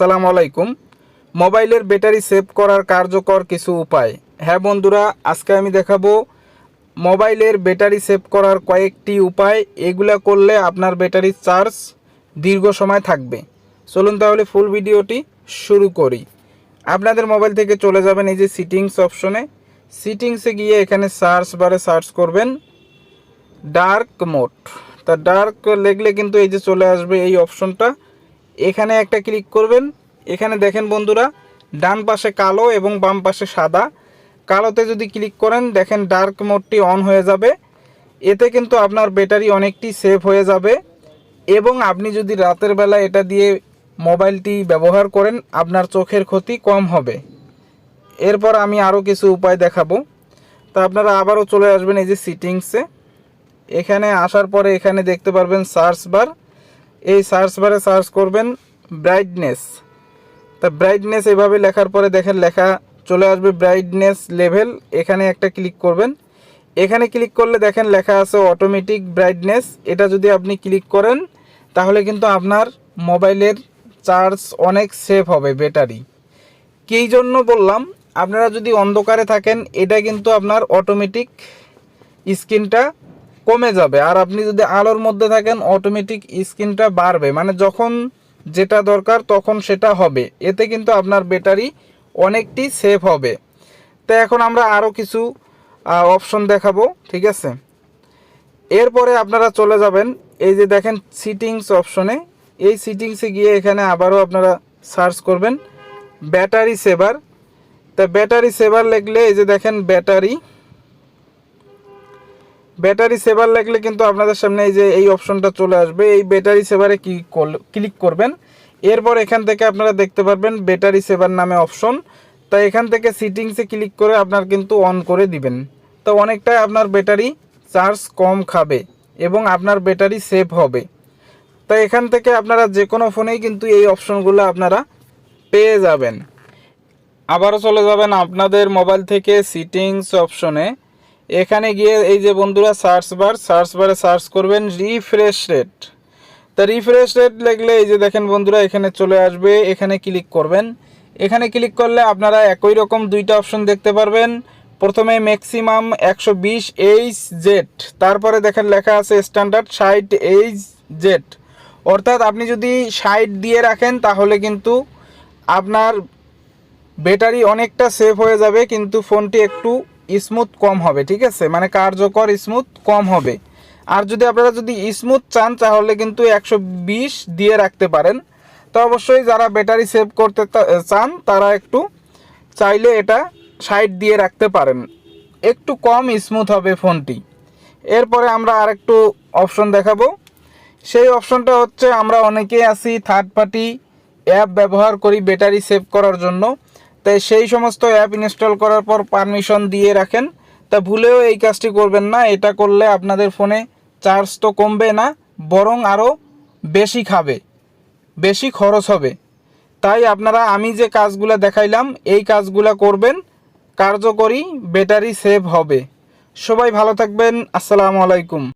আসসালামু আলাইকুম। মোবাইলের ব্যাটারি সেভ করার কার্যকর কিছু উপায়। হ্যাঁ বন্ধুরা, আজকে আমি দেখাবো মোবাইলের ব্যাটারি সেভ করার কয়েকটি উপায়। এগুলা করলে আপনার ব্যাটারির চার্জ দীর্ঘ সময় থাকবে। চলুন তাহলে ফুল ভিডিওটি শুরু করি। আপনাদের মোবাইল থেকে চলে যাবেন এই যে সিটিংস অপশনে সিটিংসে গিয়ে এখানে সার্চ বারে সার্চ করবেন ডার্ক মোড তা ডার্ক লিখলে কিন্তু এই যে চলে আসবে এই অপশনটা এখানে একটা ক্লিক করবেন। এখানে দেখেন বন্ধুরা, ডান পাশে কালো এবং বাম পাশে সাদা। কালোতে যদি ক্লিক করেন, দেখেন ডার্ক মোডটি অন হয়ে যাবে। এতে কিন্তু আপনার ব্যাটারি অনেকটি সেভ হয়ে যাবে। এবং আপনি যদি রাতের বেলা এটা দিয়ে মোবাইলটি ব্যবহার করেন, আপনার চোখের ক্ষতি কম হবে। এরপর আমি আরও কিছু উপায় দেখাবো। তা আপনারা আবারও চলে আসবেন এই যে সিটিংসে এখানে আসার পরে এখানে দেখতে পারবেন সার্চ বার এই সার্চ বারে সার্চ করবেন ব্রাইটনেস তা ব্রাইটনেস এভাবে লেখার পরে দেখেন লেখা চলে আসবে ব্রাইটনেস লেভেল এখানে একটা ক্লিক করবেন। এখানে ক্লিক করলে দেখেন লেখা আছে অটোমেটিক ব্রাইটনেস এটা যদি আপনি ক্লিক করেন, তাহলে কিন্তু আপনার মোবাইলের চার্জ অনেক সেভ হবে ব্যাটারি কী জন্য বললাম, আপনারা যদি অন্ধকারে থাকেন, এটা কিন্তু আপনার অটোমেটিক স্ক্রিনটা কমে যাবে। আর আপনি যদি আলোর মধ্যে থাকেন অটোমেটিক স্ক্রিনটা বাড়বে। মানে যখন যেটা দরকার তখন সেটা হবে। এতে কিন্তু আপনার ব্যাটারি অনেকটি সেভ হবে। তো এখন আমরা আরও কিছু অপশন দেখাবো, ঠিক আছে? এরপরে আপনারা চলে যাবেন। এই যে দেখেন সিটিংস অপশনে এই সিটিংসে গিয়ে এখানে আবারও আপনারা সার্চ করবেন। Battery saver. তা ব্যাটারি সেভার লিখলে এই যে দেখেন ব্যাটারি। ব্যাটারি সেভার লাগলে কিন্তু আপনাদের সামনে এই যে এই অপশনটা চলে আসবে। এই ব্যাটারি সেভারে ক্লিক করবেন। এরপর এখান থেকে আপনারা দেখতে পারবেন ব্যাটারি সেভার নামে অপশন তা এখান থেকে সিটিংসে ক্লিক করে আপনার কিন্তু অন করে দিবেন। তো অনেকটাই আপনার ব্যাটারি চার্জ কম খাবে এবং আপনার ব্যাটারি সেভ হবে। তো এখান থেকে আপনারা যে কোনো ফোনেই কিন্তু এই অপশনগুলো আপনারা পেয়ে যাবেন। আবারও চলে যাবেন আপনাদের মোবাইল থেকে সিটিংস অপশনে এখানে গিয়ে এই যে বন্ধুরা সার্চ বার সার্চ বারে সার্চ করবেন রিফ্রেশ রেট তা রিফ্রেশ রেট লিখলে এই যে দেখেন বন্ধুরা, এখানে চলে আসবে, এখানে ক্লিক করবেন। এখানে ক্লিক করলে আপনারা একই রকম দুইটা অপশন দেখতে পারবেন। প্রথমে ম্যাক্সিমাম একশো বিশ এইচ জেড তারপরে দেখেন লেখা আছে স্ট্যান্ডার্ড ষাট এইচ জেড অর্থাৎ আপনি যদি ষাট দিয়ে রাখেন, তাহলে কিন্তু আপনার ব্যাটারি অনেকটা সেভ হয়ে যাবে, কিন্তু ফোনটি একটু স্মুথ কম হবে, ঠিক আছে? মানে কার্যকর স্মুথ কম হবে। আর যদি আপনারা যদি স্মুথ চান, তাহলে কিন্তু একশো বিশ দিয়ে রাখতে পারেন। তো অবশ্যই যারা ব্যাটারি সেভ করতে চান, তারা একটু চাইলে এটা সাইড দিয়ে রাখতে পারেন। একটু কম স্মুথ হবে ফোনটি। এরপরে আমরা আরেকটু অপশন দেখাবো। সেই অপশনটা হচ্ছে, আমরা অনেকেই আছি থার্ড পার্টি অ্যাপ ব্যবহার করি ব্যাটারি সেভ করার জন্য। তাই সেই সমস্ত অ্যাপ ইনস্টল করার পর পারমিশন দিয়ে রাখেন। তা ভুলেও এই কাজটি করবেন না, এটা করলে আপনাদের ফোনে চার্জ তো কমবে না, বরং আরও বেশি খাবে, বেশি খরচ হবে। তাই আপনারা, আমি যে কাজগুলো দেখাইলাম, এই কাজগুলো করবেন, কার্যকরী ব্যাটারি সেভ হবে। সবাই ভালো থাকবেন, আসসালামু আলাইকুম।